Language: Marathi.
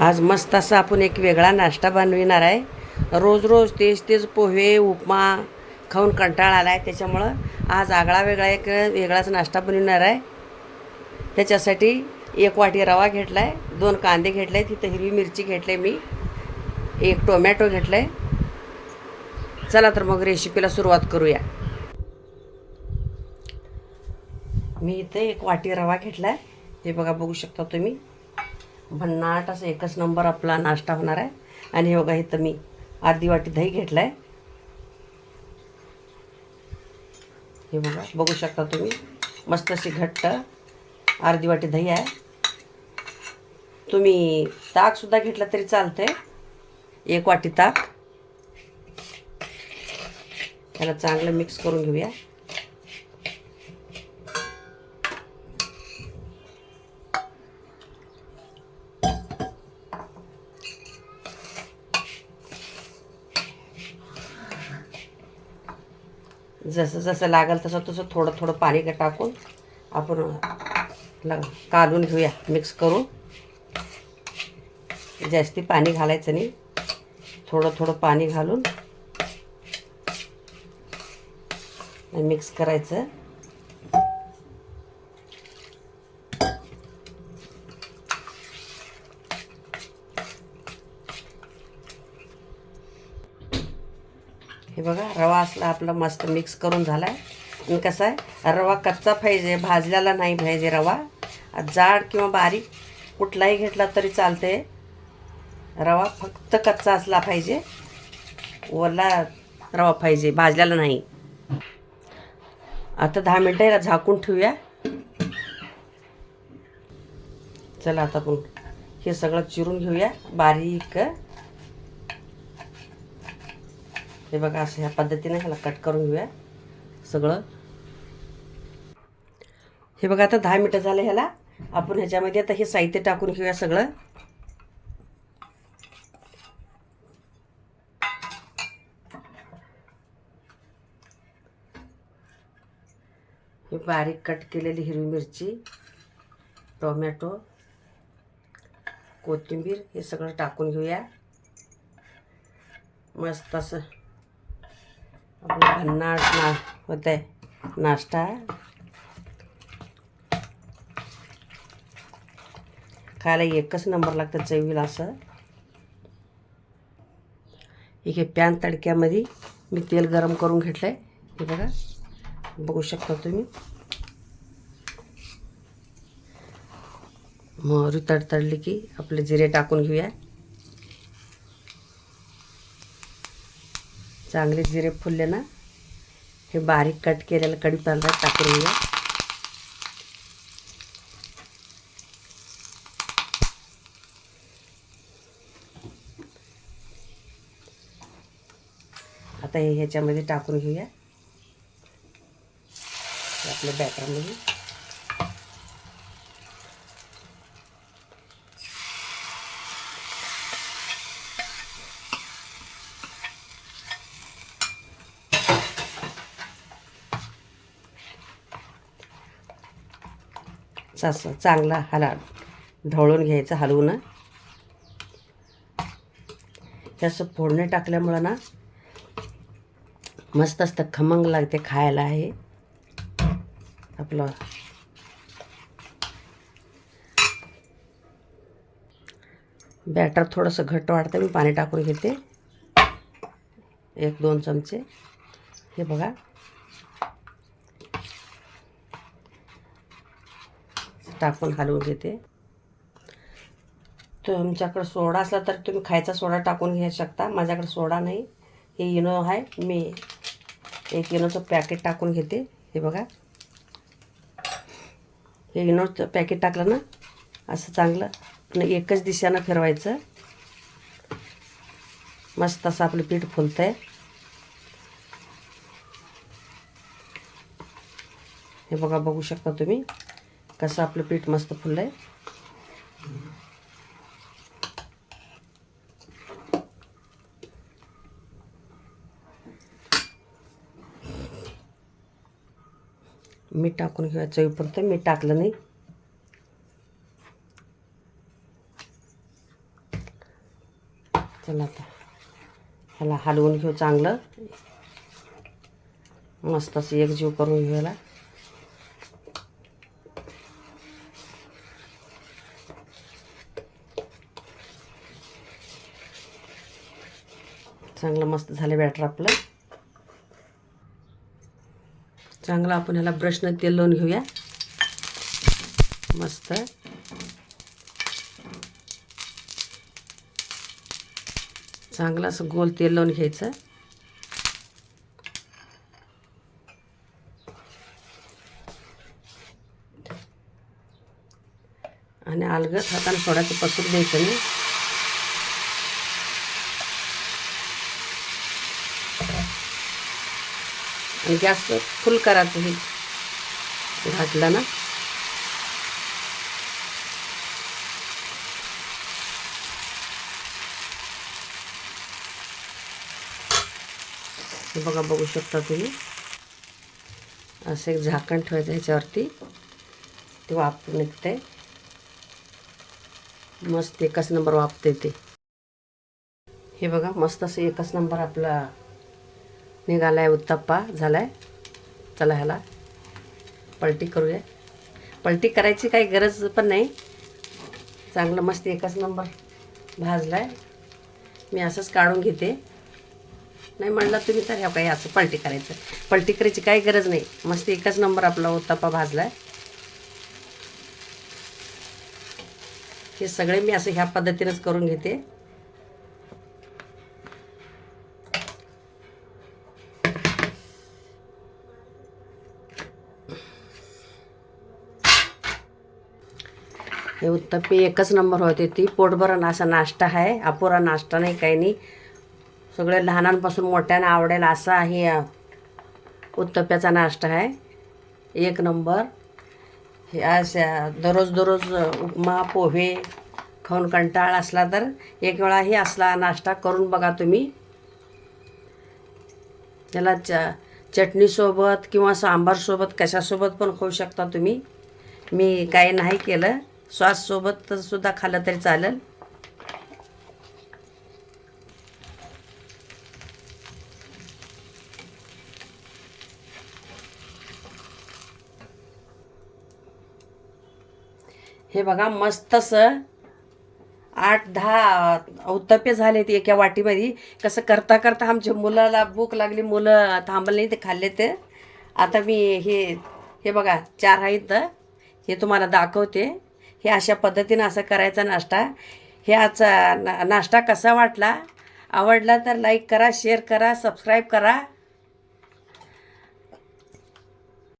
आज मस्त असा आपण एक वेगळा नाश्ता बनविणार आहे. रोज रोज तेच तेच पोहे उपमा खाऊन कंटाळा आला आहे त्याच्यामुळं आज आगळा वेगळा एक वेगळाच नाश्ता बनविणार आहे. त्याच्यासाठी एक वाटी रवा घेतला आहे दोन कांदे घेतले आहे तिथं हिरवी मिरची घेतली मी एक टोमॅटो घेतलं आहे चला तर मग रेसिपीला सुरुवात करूया. मी इथं एक वाटी रवा घेतला आहे हे बघा बघू शकता तुम्ही. भन्नाट असं एकच नंबर आपला नाश्ता होणार आहे. आणि हे बघा इथं मी अर्धी वाटी दही घेतलं आहे हे बघा बघू शकता तुम्ही. मस्त अशी घट्ट अर्धी वाटी दही आहे. तुम्ही ताकसुद्धा घेतलं तरी चालते एक वाटी ताक. त्याला चांगलं मिक्स करून घेऊया. जसं जसं लागेल तसं तसं थोडं थोडं पाणी टाकून आपण काढून कालून घेऊया मिक्स करून. जास्ती पाणी घालायचं नाही. थोडं थोडं पाणी घालून. मिक्स करायचं. हे बघा रवा असला आपला मस्त मिक्स करून झाला आहे आणि कसं आहे रवा कच्चा पाहिजे भाजलेला नाही पाहिजे रवा. जाड किंवा बारीक कुठलाही घेतला तरी चालते रवा फक्त कच्चा असला पाहिजे ओला रवा पाहिजे भाजलेला नाही. आता दहा मिनटं याला झाकून ठेवूया. चला आता आपण हे सगळं चिरून घेऊया बारीक. हे बघा असं ह्या पद्धतीने ह्याला कट करून घेऊया सगळं. हे बघा आता दहा मिनटं झालं ह्याला. आपण ह्याच्यामध्ये आता हे साहित्य टाकून घेऊया सगळं. हे बारीक कट केलेली हिरवी मिरची टोमॅटो कोथिंबीर हे सगळं टाकून घेऊया. मस्त असं आपलं भन्नाट ना होत आहे नाश्ता. खायला एकच नंबर लागतं चवीला असं. एक हे पॅन तडक्यामध्ये मी तेल गरम करून घेतलं आहे हे बघा बघू शकता तुम्ही. मोहरी तडतडली की आपले जिरे टाकून घेऊया. चांगले जिरे फुलले ना हे बारीक कट केलेलं कढीपत्ता टाकून घेऊया. आता हे ह्याच्यामध्ये टाकून घेऊया. आपल्या बॅटरमध्ये असं चांगला हला ढवळून घ्यायचं हलवून. हे असं फोडणे टाकल्यामुळं ना मस्त असतं खमंग लागते खायला आहे आपलं बॅटर थोडंसं घट्ट वाढतं मी पाणी टाकून घेते. एक दोन चमचे. हे बघा. टाकून हलवून घेते. तुमच्याकडं सोडा असला तर तुम्ही खायचा सोडा टाकून घेऊ शकता. माझ्याकडे सोडा नाही. हे इनो आहे. मी एक इनोचं पॅकेट टाकून घेते. हे बघा. हे इनोचं पॅकेट टाकलं ना असं चांगलं. आणि एकच दिशेनं फिरवायचं. मस्त असं आपलं पीठ फुलतं आहे हे बघा बघू शकता तुम्ही. कसं आपलं पीठ मस्त फुललं आहे मीठ टाकून घेऊया चवीपुरतं मीठ टाकलं नाही. चला आता ह्याला हलवून घेऊ चांगलं. मस्त असं एकजीव करून घेऊ चांगलं मस्त झालं बॅटर आपलं. चांगलं आपण ह्याला ब्रशनं तेल लावून घेऊया. मस्त. चांगलं असं गोल तेल लावून घ्यायचं. आणि अलगद हाताने सोडायचं पसरू द्यायचं नाही. आणि गॅस फुल करायचं हे घातलं ना. हे बघा बघू शकता तुम्ही. असं एक झाकण ठेवायचं ह्याच्यावरती. ते वाफ निघते मस्त एकच नंबर वापते ते. हे बघा मस्त असं एकच नंबर आपला निघाला आहे उत्तप्पा झाला आहे चला ह्याला. पलटी करूया. पलटी करायची काही गरज पण नाही. चांगलं मस्त एकच नंबर भाजला आहे मी असंच काढून घेते. नाही म्हणलं तुम्ही तर ह्या काही असं पलटी करायचं. पलटी करायची काही गरज नाही. मस्त एकच नंबर आपला उत्तप्पा भाजला आहे हे सगळे मी असं ह्या पद्धतीनंच करून घेते. हे उत्तप्पी एकच नंबर होते ती. पोटभरण असा नाश्ता आहे. अपुरा नाश्ता नाही काही नाही. सगळे लहानांपासून मोठ्यानं आवडेल असा हे उत्तप्प्याचा नाश्ता आहे. एक नंबर. हे अशा दररोज दररोज उपमा पोहे खाऊन कंटाळ असला तर एक वेळाही असला नाश्ता करून बघा तुम्ही. त्याला च चटणीसोबत किंवा सांबारसोबत कशासोबत पण खाऊ शकता तुम्ही. मी काही नाही केलं. सॉससोबत सुद्धा खाल्लं तरी चालेल. हे बघा मस्तसं आठ दहा उत्तप्पे झाले ते एका वाटीमध्ये. कसं करता करता आमच्या मुलाला भूक लागली मुलं थांबले नाही ते खाल्ले ते. आता मी हे हे बघा चार आहेत. हे तुम्हाला दाखवते. हे अशा पद्धतीनं असं करायचा नाश्ता. हे आजचा ना नाश्ता कसा वाटला? आवडला तर लाईक करा शेअर करा सबस्क्राईब करा.